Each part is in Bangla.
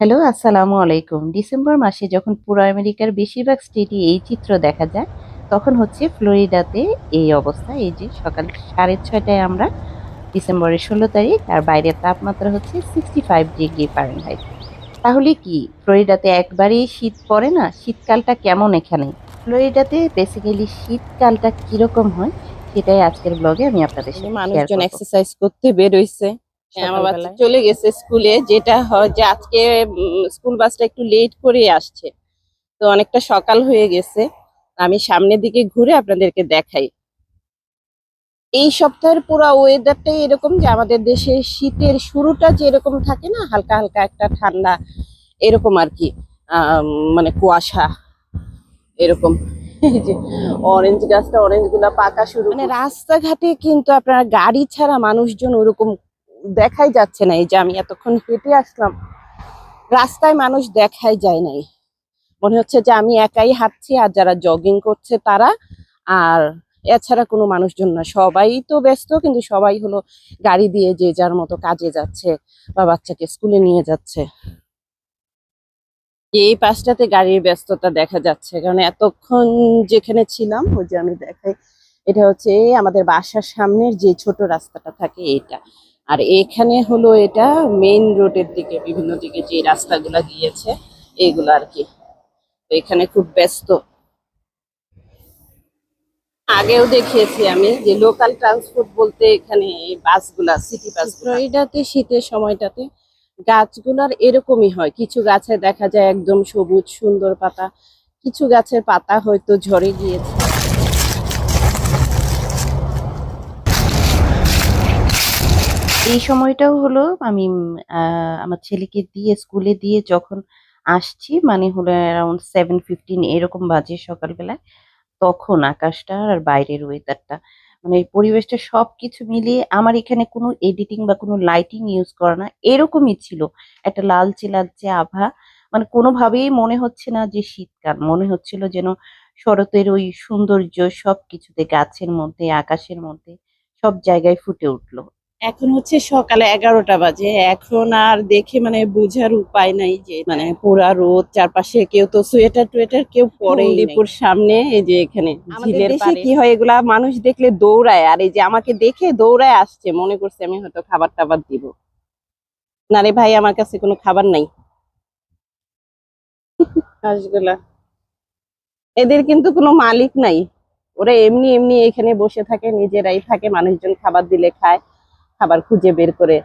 হ্যালো আসসালামু আলাইকুম। ডিসেম্বর মাসে যখন পুরো আমেরিকার বেশিরভাগ স্টেটে এই চিত্র দেখা যায় তখন হচ্ছে ফ্লোরিডাতে এই অবস্থা। এই যে সকাল সাড়ে ছয়টায় আমরা ডিসেম্বরের ষোলো তারিখ আর বাইরের তাপমাত্রা হচ্ছে সিক্সটি ফাইভ ডিগ্রি ফারেনহাইট তাহলে কি ফ্লোরিডাতে একবারেই শীত পড়ে না? শীতকালটা কেমন এখানে? ফ্লোরিডাতে বেসিক্যালি শীতকালটা কীরকম হয় সেটাই আজকের ব্লগে আমি আপনাদের সাথে মানুষজন এক্সারসাইজ করতে বের হইছে। আমার বাচ্চা চলে গেছে স্কুলে যেটা হয় যে আজকে স্কুল বাসটা একটু লেট করে আসছে। তো অনেকটা সকাল হয়ে গেছে। আমি সামনের দিকে ঘুরে আপনাদেরকে দেখাই। এই সপ্তাহের পুরো ওয়েদারটাই এরকম যে আমাদের দেশে শীতের শুরুটা যেরকম থাকে না হালকা হালকা একটা ঠান্ডা এরকম আর কি। মানে কুয়াশা এরকম। অরেঞ্জ গাছটা অরেঞ্জগুলা পাকা শুরু মানে রাস্তাঘাটে কিন্তু আপনার গাড়ি ছাড়া মানুষজন ওরকম দেখাই যাচ্ছে না, এই যে আমি এতক্ষণ হেঁটে আসলাম, রাস্তায় মানুষ দেখাই যায় নাই। মনে হচ্ছে যে আমি একাই হাঁটছি আর যারা জগিং করছে তারা, আর এছাড়া কোনো মানুষজন না। সবাই তো ব্যস্ত, কিন্তু সবাই হলো গাড়ি দিয়ে যে যার মতো কাজে যাচ্ছে বা বাচ্চাকে স্কুলে নিয়ে যাচ্ছে। এই পাশটাতে গাড়ির ব্যস্ততা দেখা যাচ্ছে, কারণ এতক্ষণ যেখানে ছিলাম, ওই যে আমি দেখাই, এটা হচ্ছে আমাদের বাসার সামনের যে ছোট রাস্তাটা থাকে এটা আর এখানে হলো এটা মেইন রোডের দিকে, বিভিন্ন দিকে যে রাস্তাগুলা গিয়েছে এইগুলো আর কি। এখানে খুব ব্যস্ত। আগেও দেখিয়েছি আমি যে লোকাল ট্রান্সপোর্ট বলতে এখানে বাসগুলা সিটি বাস ফ্লোরিডাতে শীতের সময়টাতে গাছগুলার এরকমই হয়। কিছু গাছে দেখা যায় একদম সবুজ সুন্দর পাতা, কিছু গাছের পাতা হয়তো ঝরে গিয়েছে। এই সময়টাও হলো আমি আমার ছেলেকে দিয়ে স্কুলে দিয়ে যখন আসছি মানে হলো অ্যারাউন্ড সেভেন ফিফটিন এরকম বাজে সকালবেলায়, তখন আকাশটা আর বাইরের ওয়েদারটা মানে পরিবেশটা সবকিছু মিলিয়ে আমার এখানে কোনো এডিটিং বা কোনো লাইটিং ইউজ করা না, এরকমই ছিল। একটা লালচে লালচে আভা মানে কোনোভাবেই মনে হচ্ছে না যে শীতকাল, মনে হচ্ছিল যেন শরতের ওই সৌন্দর্য সবকিছুতে, গাছের মধ্যে, আকাশের মধ্যে সব জায়গায় ফুটে উঠল। এখন হচ্ছে সকালে এগারোটা বাজে। এখন আর দেখে মানে বোঝার উপায় নাই যে মানে পুরা রোদ চারপাশে কেউ তো সোয়েটার টুয়েটার কেউ পরে। লিপুর সামনে এই যে এখানে ঝিলের দেশে কি হয় এগুলা মানুষ দেখলে দৌড়ায়। আর এই যে আমাকে দেখে দৌড়ায় আসছে মনে করছে আমি হয়তো খাবার টাবার দিব। না রে ভাই আমার কাছে কোনো খাবার নাই। হাঁসগুলা এদের কিন্তু কোনো মালিক নাই। ওরা এমনি এমনি এখানে বসে থাকে নিজেরাই থাকে মানুষজন খাবার দিলে খায়। খাবার খুঁজে বের করে।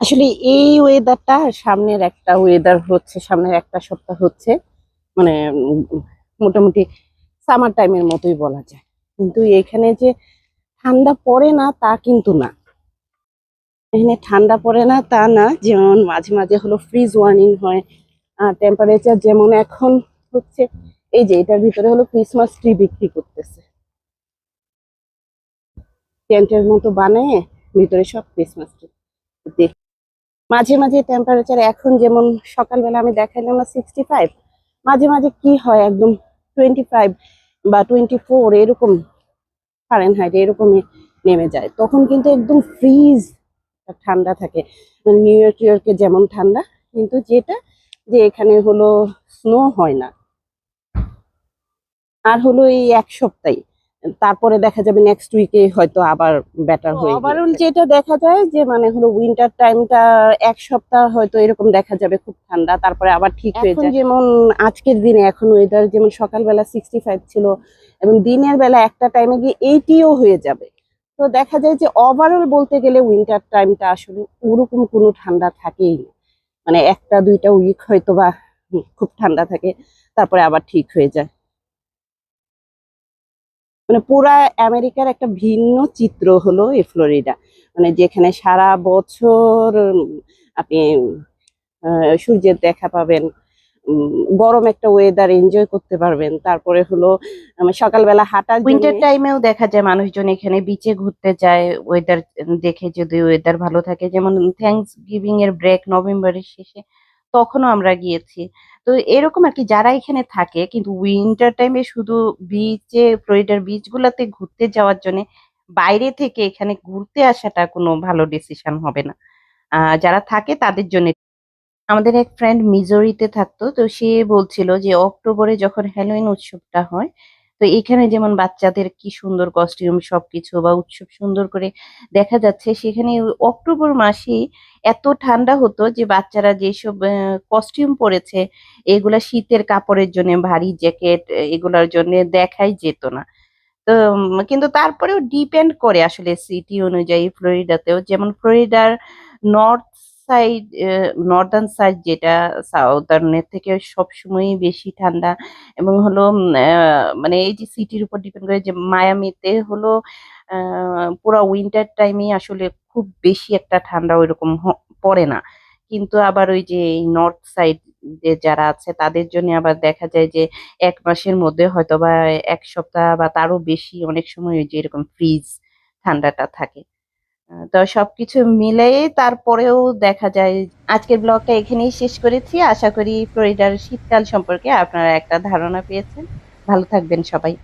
আসলে এই ওয়েদারটা সামনের একটা ওয়েদার হচ্ছে, সামনের একটা সপ্তাহ হচ্ছে। মানে মোটামুটি সামার টাইমের মতোই বলা যায়। কিন্তু এখানে যে ঠান্ডা পড়ে না, তা কিন্তু না। এখানে ঠান্ডা পড়ে না, তা না। যেমন মাঝে মাঝে হলো ফ্রিজ ওয়ার্নিং হয়। টেম্পারেচার যেমন এখন হচ্ছে এই যে, এটার ভিতরে হলো ক্রিসমাস ট্রি বিক্রি করতেছে। টেন্টের মতো বানিয়ে ভিতরে সব ক্রিসমাস ট্রি দেখ, মাঝে মাঝে টেম্পারেচার এখন যেমন সকালবেলা আমি দেখাইলাম না সিক্সটি ফাইভ মাঝে মাঝে কি হয় একদম টোয়েন্টি ফাইভ বা টোয়েন্টি ফোর এরকম ফারেন ফারেনহাইট এরকমই নেমে যায়। তখন কিন্তু একদম ফ্রিজ ঠান্ডা থাকে। মানে নিউ ইয়র্ক ইয়র্কে যেমন ঠান্ডা, কিন্তু যেটা যে এখানে হলো স্নো হয় না। আর হলো এই এক সপ্তাহে। তারপরে দেখা যাবে নেক্সট উইকে হয়তো আবার বেটার হয়ে ওভারঅল যেটা দেখা যায় যে মানে হলো উইন্টার টাইমটা এক সপ্তাহ হয়তো এরকম দেখা যাবে খুব ঠান্ডা তারপরে আবার ঠিক হয়ে যায়। যেমন আজকের দিনে এখন ওয়েদার যেমন সকালবেলা সিক্সটি ফাইভ ছিল এবং দিনের বেলা একটা টাইমে গিয়ে এইটিও হয়ে যাবে। তো দেখা যায় যে ওভারঅল বলতে গেলে উইন্টার টাইমটা আসলে ওরকম কোনো ঠান্ডা থাকেই না। মানে একটা দুইটা উইক হয়তো বা খুব ঠান্ডা থাকে তারপরে আবার ঠিক হয়ে যায়। মানে পুরা আমেরিকার একটা ভিন্ন চিত্র হলো এই ফ্লোরিডা। মানে যেখানে সারা বছর আপনি সূর্যের দেখা পাবেন গরম একটা ওয়েদার এনজয় করতে পারবেন। তারপরে হলো সকালবেলা হাঁটার উইন্টার টাইমেও দেখা যায় মানুষজন এখানে বিচে ঘুরতে যায় ওয়েদার দেখে যদি ওয়েদার ভালো থাকে। যেমন থ্যাংকস গিভিং এর ব্রেক নভেম্বরের শেষে তখনও আমরা গিয়েছি তো এরকম আর কি যারা এখানে থাকে কিন্তু উইন্টার টাইমে শুধু বিচে ফ্লোরিডার বিচ গুলাতে ঘুরতে যাওয়ার জন্য বাইরে থেকে এখানে ঘুরতে আসাটা কোনো ভালো ডিসিশন হবে না। যারা থাকে তাদের জন্যে আমাদের এক ফ্রেন্ড মিজোরিতে থাকতো। তো সে বলছিল যে অক্টোবরে যখন হ্যালোইন উৎসবটা হয়, তো এখানে যেমন বাচ্চাদের কি সুন্দর কস্টিউম সবকিছু বা উৎসব সুন্দর করে দেখা যাচ্ছে, সেখানে অক্টোবর মাসেই এত ঠান্ডা হতো যে বাচ্চারা যেসব কস্টিউম পরেছে, এগুলা শীতের কাপড়ের জন্যে, ভারী জ্যাকেট এগুলার জন্যে দেখাই যেত না। তো কিন্তু তারপরেও ডিপেন্ড করে আসলে সিটি অনুযায়ী ফ্লোরিডাতেও। যেমন ফ্লোরিডার নর্থ সাইড নর্দার্ন সাইড যেটা সাউদার্নের থেকে সবসময়ই বেশি ঠান্ডা এবং হলো মানে এই যে সিটির উপর ডিপেন্ড করে যে মায়ামিতে হলো পুরা উইন্টার টাইমেই আসলে খুব বেশি একটা ঠান্ডা হ, পড়ে না। কিন্তু আবার ওই যে নর্থ সাইড এ যারা আছে, তাদের জন্যে আবার দেখা যায় যে এক মাসের মধ্যে হয়তো বা এক সপ্তাহ বা তারও বেশি অনেক সময় ওই যে এরকম ফ্রিজ ঠান্ডাটা থাকে। তো সবকিছু মিলেই তারপরেও দেখা যায় আজকের ব্লগটা এখানেই শেষ করেছি। আশা করি ফ্লোরিডার শীতকাল সম্পর্কে আপনারা একটা ধারণা পেয়েছেন। ভালো থাকবেন সবাই।